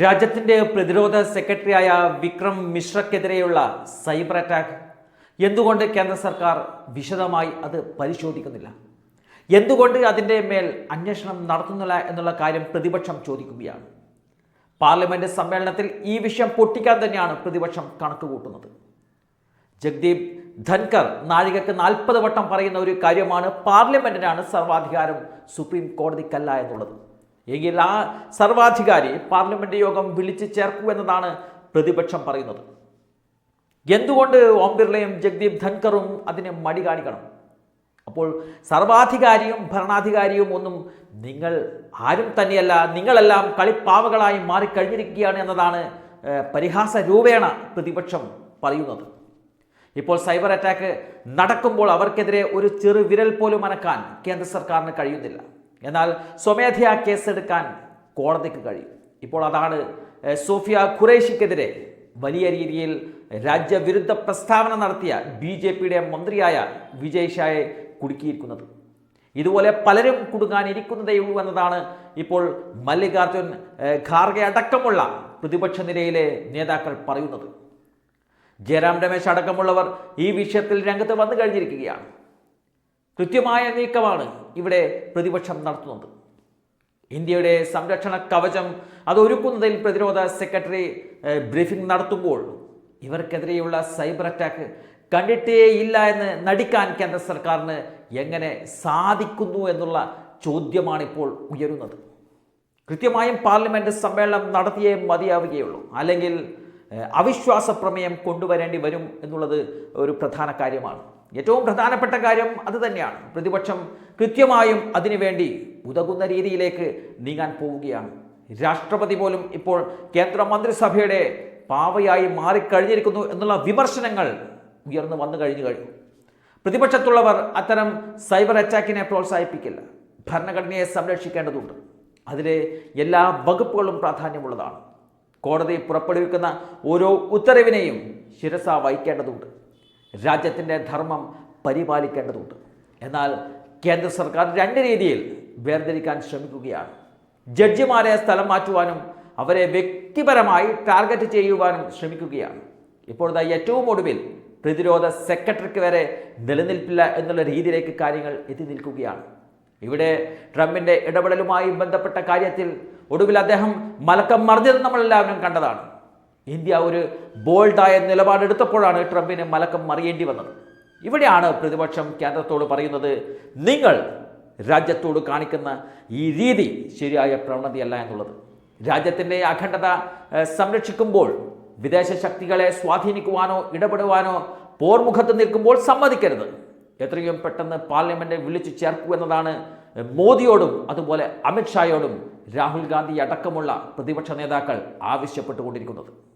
രാജ്യത്തിന്റെ പ്രതിരോധ സെക്രട്ടറിയായ വിക്രം മിശ്രക്കെതിരെയുള്ള സൈബർ അറ്റാക്ക്. എന്തുകൊണ്ട് കേന്ദ്ര സർക്കാർ വിശദമായി അത് പരിശോധിക്കുന്നില്ല? എന്തുകൊണ്ട് അതിന്റെ മേൽ അന്വേഷണം നടത്തുന്നില്ല എന്നുള്ള കാര്യം പ്രതിപക്ഷം ചോദിക്കുകയാണ്. പാർലമെന്റ് സമ്മേളനത്തിൽ ഈ വിഷയം പൊട്ടിക്കാൻ തന്നെയാണ് പ്രതിപക്ഷം കണക്ക് കൂട്ടുന്നത് ജഗ്ദീപ് ധൻകർ നാഴികക്ക് നാൽപ്പത് വട്ടം പറയുന്ന ഒരു കാര്യമാണ് പാർലമെന്റിനാണ് സർവാധികാരം സുപ്രീം കോടതിക്കല്ല എന്നുള്ളത്. എങ്കിൽ ആ സർവാധികാരി പാർലമെന്റ് യോഗം വിളിച്ചു ചേർക്കൂ എന്നതാണ് പ്രതിപക്ഷം പറയുന്നത്. എന്തുകൊണ്ട് ഓം ബിർളയും ജഗ്ദീപ് ധൻകറും അതിനെ മടി കാണിക്കണം? അപ്പോൾ സർവാധികാരിയും ഭരണാധികാരിയും ഒന്നും നിങ്ങൾ ആരും തന്നെയല്ല നിങ്ങളെല്ലാം കളിപ്പാവകളായി മാറിക്കഴിഞ്ഞിരിക്കുകയാണ് എന്നതാണ് പരിഹാസ രൂപേണ പ്രതിപക്ഷം പറയുന്നത്. ഇപ്പോൾ സൈബർ അറ്റാക്ക് നടക്കുമ്പോൾ അവർക്കെതിരെ ഒരു ചെറു വിരൽ പോലും അനക്കാൻ കേന്ദ്ര സർക്കാരിന് കഴിയുന്നില്ല. എന്നാൽ സ്വമേധയാ കേസെടുക്കാൻ കോടതിക്ക് കഴിയും. ഇപ്പോൾ അതാണ് സോഫിയ ഖുറേഷിക്കെതിരെ വലിയ രീതിയിൽ രാജ്യവിരുദ്ധ പ്രസ്താവന നടത്തിയ ബി ജെ പിയുടെ മന്ത്രിയായ വിജയ് ഷായെ കുടുക്കിയിരിക്കുന്നത്. ഇതുപോലെ പലരും കുടുങ്ങാനിരിക്കുന്നതേയുള്ളൂ എന്നതാണ് ഇപ്പോൾ മല്ലികാർജുൻ ഖാർഗെ അടക്കമുള്ള പ്രതിപക്ഷ നിരയിലെ നേതാക്കൾ പറയുന്നത്. ജയറാം രമേശ് അടക്കമുള്ളവർ ഈ വിഷയത്തിൽ രംഗത്ത് വന്നു കഴിഞ്ഞിരിക്കുകയാണ്. കൃത്യമായ നീക്കമാണ് ഇവിടെ പ്രതിപക്ഷം നടത്തുന്നത് ഇന്ത്യയുടെ സംരക്ഷണ കവചം അതൊരുക്കുന്നതിൽ പ്രതിരോധ സെക്രട്ടറി ബ്രീഫിംഗ് നടത്തുമ്പോൾ ഇവർക്കെതിരെയുള്ള സൈബർ അറ്റാക്ക് കണ്ടിട്ടേ ഇല്ല എന്ന് നടിക്കാൻ കേന്ദ്ര സർക്കാരിന് എങ്ങനെ സാധിക്കുന്നു എന്നുള്ള ചോദ്യമാണ് ഇപ്പോൾ ഉയരുന്നത്. കൃത്യമായും പാർലമെന്റ് സമ്മേളനം നടത്തിയേ മതിയാവുകയുള്ളൂ. അല്ലെങ്കിൽ അവിശ്വാസ പ്രമേയം കൊണ്ടുവരേണ്ടി വരും എന്നുള്ളത് ഒരു പ്രധാന കാര്യമാണ്. ഏറ്റവും പ്രധാനപ്പെട്ട കാര്യം അത് തന്നെയാണ്. പ്രതിപക്ഷം കൃത്യമായും അതിനുവേണ്ടി ഉതകുന്ന രീതിയിലേക്ക് നീങ്ങാൻ പോവുകയാണ്. രാഷ്ട്രപതി പോലും ഇപ്പോൾ കേന്ദ്ര മന്ത്രിസഭയുടെ പാവയായി മാറിക്കഴിഞ്ഞിരിക്കുന്നു എന്നുള്ള വിമർശനങ്ങൾ ഉയർന്നു വന്നു കഴിഞ്ഞു കഴിഞ്ഞു. പ്രതിപക്ഷത്തുള്ളവർ അത്തരം സൈബർ അറ്റാക്കിനെ പ്രോത്സാഹിപ്പിക്കില്ല. ഭരണഘടനയെ സംരക്ഷിക്കേണ്ടതുണ്ട്. അതിലെ എല്ലാ വകുപ്പുകളും പ്രാധാന്യമുള്ളതാണ്. കോടതി പുറപ്പെടുവിക്കുന്ന ഓരോ ഉത്തരവിനെയും ശിരസ വഹിക്കേണ്ടതുണ്ട്. രാജ്യത്തിന്റെ ധർമ്മം പരിപാലിക്കേണ്ടതുണ്ട്. എന്നാൽ കേന്ദ്ര സർക്കാർ രണ്ട് രീതിയിൽ വേർതിരിക്കാൻ ശ്രമിക്കുകയാണ്. ജഡ്ജിമാരെ സ്ഥലം മാറ്റുവാനും അവരെ വ്യക്തിപരമായി ടാർഗറ്റ് ചെയ്യുവാനും ശ്രമിക്കുകയാണ്. ഇപ്പോഴത്തെ ഏറ്റവും ഒടുവിൽ പ്രതിരോധ സെക്രട്ടറിക്ക് വരെ നിലനിൽപ്പില്ല എന്നുള്ള രീതിയിലേക്ക് കാര്യങ്ങൾ എത്തി നിൽക്കുകയാണ്. ഇവിടെ ട്രംപിന്റെ ഇടപെടലുമായി ബന്ധപ്പെട്ട കാര്യത്തിൽ ഒടുവിൽ അദ്ദേഹം മലക്കം മറിഞ്ഞത് നമ്മളെല്ലാവരും കണ്ടതാണ്. ഇന്ത്യ ഒരു ബോൾഡായ നിലപാടെടുത്തപ്പോഴാണ് ട്രംപിന് മലക്കം മറിയേണ്ടി വന്നത്. ഇവിടെയാണ് പ്രതിപക്ഷം കേന്ദ്രത്തോട് പറയുന്നത് നിങ്ങൾ രാജ്യത്തോട് കാണിക്കുന്ന ഈ രീതി ശരിയായ പ്രവണതയല്ല എന്നുള്ളത്. രാജ്യത്തിന്റെ അഖണ്ഡത സംരക്ഷിക്കുമ്പോൾ വിദേശ ശക്തികളെ സ്വാധീനിക്കുവാനോ ഇടപെടുവാനോ പോർമുഖത്ത് നിൽക്കുമ്പോൾ സമ്മതിക്കരുത്. എത്രയും പെട്ടെന്ന് പാർലമെന്റ് വിളിച്ചു ചേർക്കൂ എന്നതാണ് മോദിയോടും അതുപോലെ അമിത്ഷായോടും രാഹുൽ ഗാന്ധി അടക്കമുള്ള പ്രതിപക്ഷ നേതാക്കൾ ആവശ്യപ്പെട്ടുകൊണ്ടിരിക്കുന്നത്.